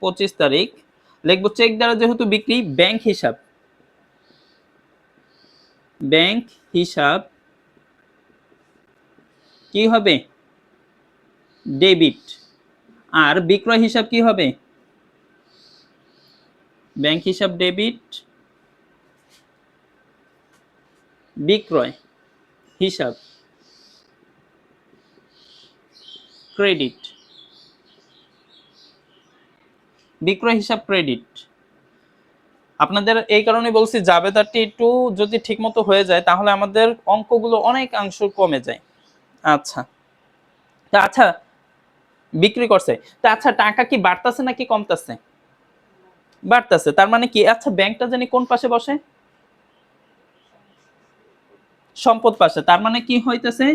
পঁচিশ তারিখ। লিখব চেক দ্বারা যেহেতু বিক্রি ব্যাংক হিসাব। ব্যাংক হিসাব কি হবে? ডেবিট আর বিক্রয় হিসাব কি হবে? ব্যাংক হিসাব ডেবিট বিক্রয় হিসাব। ক্রেডিট বিক্রয় হিসাব ক্রেডিট আপনাদের এই কারণে বলছি, জাবেদারটি একটু যদি ঠিকমতো হয়ে যায়, তাহলে আমাদের অঙ্কগুলো অনেকাংশ কমে যায়। আচ্ছা। তা আচ্ছা বিক্রি করছে। তা আচ্ছা টাকা কি বাড়তাছে নাকি কমতাছে? বাড়তাছে, তার মানে কি? আচ্ছা ব্যাংকটা জানি কোন পাশে বসে? সম্পদ পাশে, তার মানে কি হইতেছে?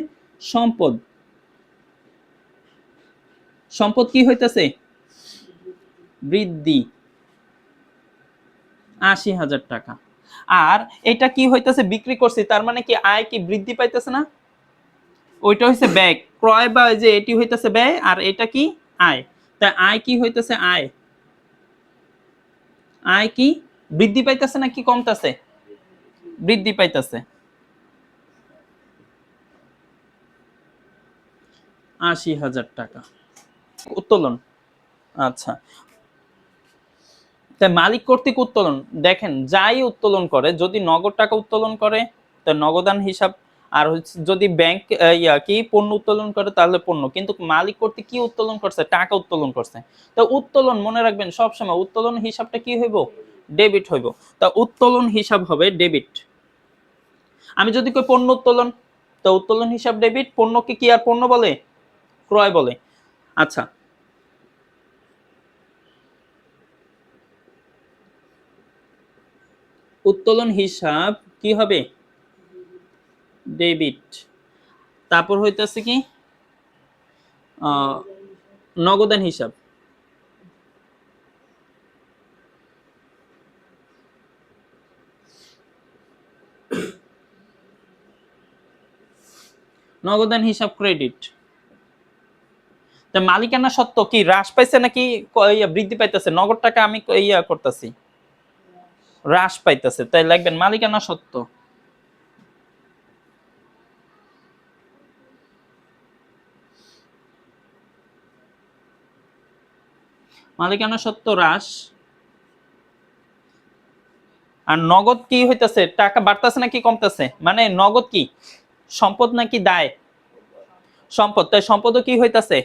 সম্পদ। সম্পদ কি হইতেছে? বৃদ্ধি। আশি হাজার টাকা। আর এটা কি হইতেছে, বিক্রি করছি, তার মানে কি আয় কি বৃদ্ধি পাইতেছে না? ওইটা হইছে ব্যয়। ক্রয় বা যে এটি হইতেছে ব্যয়, আর এটা কি আয়। তা আয় কি হইতেছে, আয়। আয় কি বৃদ্ধি পাইতেছে না কি কমতেছে? বৃদ্ধি পাইতেছে। আশি হাজার টাকা। উত্তোলন। আচ্ছা। তাই মালিক কর্তৃক উত্তোলন, দেখেন, যাই উত্তোলন করে, যদি নগদ টাকা উত্তোলন করে, তা নগদান হিসাব, আর হচ্ছে যদি ব্যাংক ইয়া, কি পণ্য উত্তোলন করে, তাহলে পণ্য, কিন্তু মালিক কর্তৃক কি উত্তোলন করছে? টাকা উত্তোলন করছে। তো উত্তোলন, মনে রাখবেন সব সময় উত্তোলন হিসাবটা কি হইব? ডেবিট হইব। তা উত্তোলন হিসাব হবে ডেবিট আমি যদি কই পণ্য উত্তোলন, তো উত্তোলন হিসাব ডেবিট পণ্যকে কি আর পণ্য বলে? ক্রয় বলে। আচ্ছা উত্তোলন হিসাব কি হবে? ডেবিট। তারপর হইতেছে কি? নগদান হিসাব। নগদান হিসাব ক্রেডিট। মালিকানা সত্ত্ব কি হ্রাস পাইছে নাকি বৃদ্ধি পাইতেছে? নগদ টাকা আমি ইয়া করতেছি। হ্রাস পাইতেছে। তাই লিখবেন মালিকানা সত্ত্ব মালিকানা সত্ত্ব হ্রাস। আর নগদ কি হইতাছে? টাকা বাড়তাছে নাকি কমতেছে? মানে নগদ কি? সম্পদ নাকি দায়? সম্পদ। তাই সম্পদও কি হইতাছে?